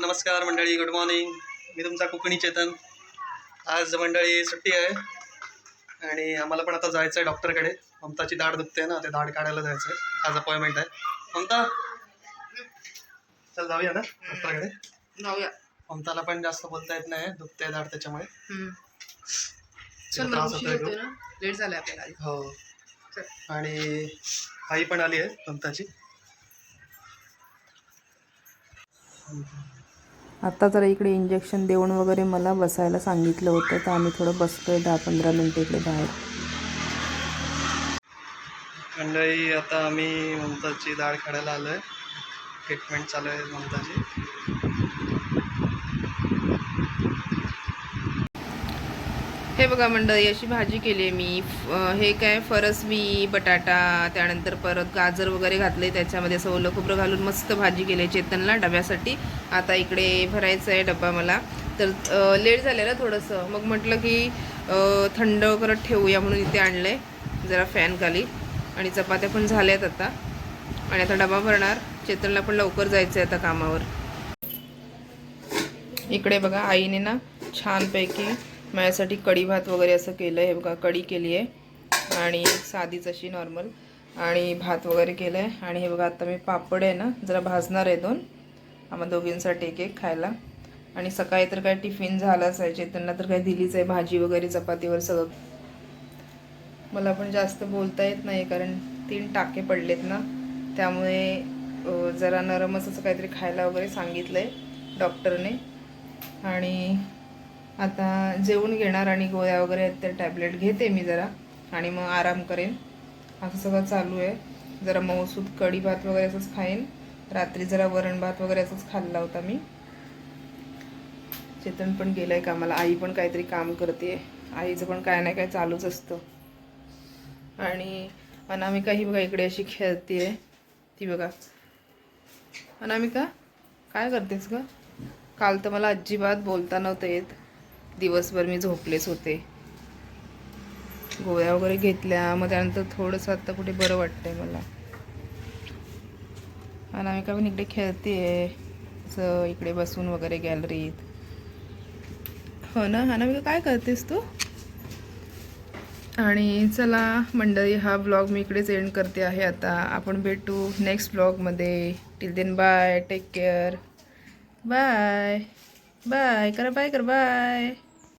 नमस्कार मंडळी good morning मी तुमचा कोकणी चेतन. आज मंडळी सुट्टी आहे आणि आम्हाला पण आता जायचं आहे डॉक्टरकडे. ममताची दाढ दुखते ना ते दाढ काढायला जायचं आहे आज अपॉइंटमेंट आहे. ममता? चल जाऊया ना डॉक्टरकडे. जाऊया. ममताला पण जास्त बोलता येत नाही दुखते दाढ त्याच्यामुळे. त्रास लेट आपल्याला. हो. आणि आई पण आली आहे ममताची. आत्ता जरा इकडे इंजेक्शन देऊन वगैरे मला बसायला सांगितलं होतं तर आम्ही थोडं बसतो आहे दहा पंधरा मिनटं इकडे बाहेर. मंडळी आता आम्ही ममताची डाळ काढायला आलो आहे ट्रीटमेंट चालू आहे ममताची हे बघा मंडळी अशी भाजी केली आहे मी. फ- हे काय फरसबी बटाटा त्यानंतर परत गाजर वगैरे घातले त्याच्यामध्ये. असं ओलं खोबरं घालून मस्त भाजी केली आहे चेतनला डब्यासाठी. आता इकडे भरायचं आहे डबा मला. तर लेट झालेलं थोडंसं. मग म्हटलं की थंड करत ठेवूया म्हणून इथे आणलं आहे जरा फॅन खाली. आणि चपात्या पण झाल्यात आता. आणि आता डबा भरणार. चेतनला पण लवकर जायचं आहे आता कामावर. इकडे बघा आईने ना छानपैकी माझ्यासाठी कढी भात वगैरे असं केलं आहे बघा कढी केली आहे. आणि साधीच अशी नॉर्मल आणि भात वगैरे केलं आहे आणि हे बघा आता मी पापड आहे ना जरा भाजणार आहे दोन. आम्हा दोघींसाठी एक एक खायला. आणि सकाळी तर काय टिफिन झाला असायचे त्यांना तर काय दिलीच आहे भाजी वगैरे चपातीवर सगळं. मला पण जास्त बोलता येत नाही कारण तीन टाके पडलेत ना. त्यामुळे जरा नरमच असं काहीतरी खायला वगैरे सांगितलं आहे डॉक्टरने आणि आता जेवून घेणार आणि गोळ्या वगैरे आहेत त्या टॅबलेट घेते मी जरा आणि मग आराम करेन. असं सगळं चालू आहे. जरा मऊसूद कढी भात वगैरे असंच खाईन. रात्री जरा वरण भात वगैरे असंच खाल्ला होता मी. चेतन पण गेलं आहे कामाला. आई पण काहीतरी काम करते आईचं पण काय नाही काय चालूच असतं. आणि अनामिका ही बघा इकडे अशी खेळते ती बघा. अनामिका काय करतेस ग? काल तर मला अजिबात बोलता नव्हतं येत. दिवसभर मी झोपलेच होते. गोळ्या वगैरे घेतल्या मग त्यानंतर थोडंसं आत्ता कुठे बरं वाटतंय मला. अनामिका पण इकडे खेळते असं इकडे बसून वगैरे गॅलरीत हो ना? अनामिका काय करतेस तू? आणि चला मंडळी हा ब्लॉग मी इकडेच एंड करते आहे आता. आपण भेटू नेक्स्ट ब्लॉगमध्ये till then bye take care bye bye करा बाय कर बाय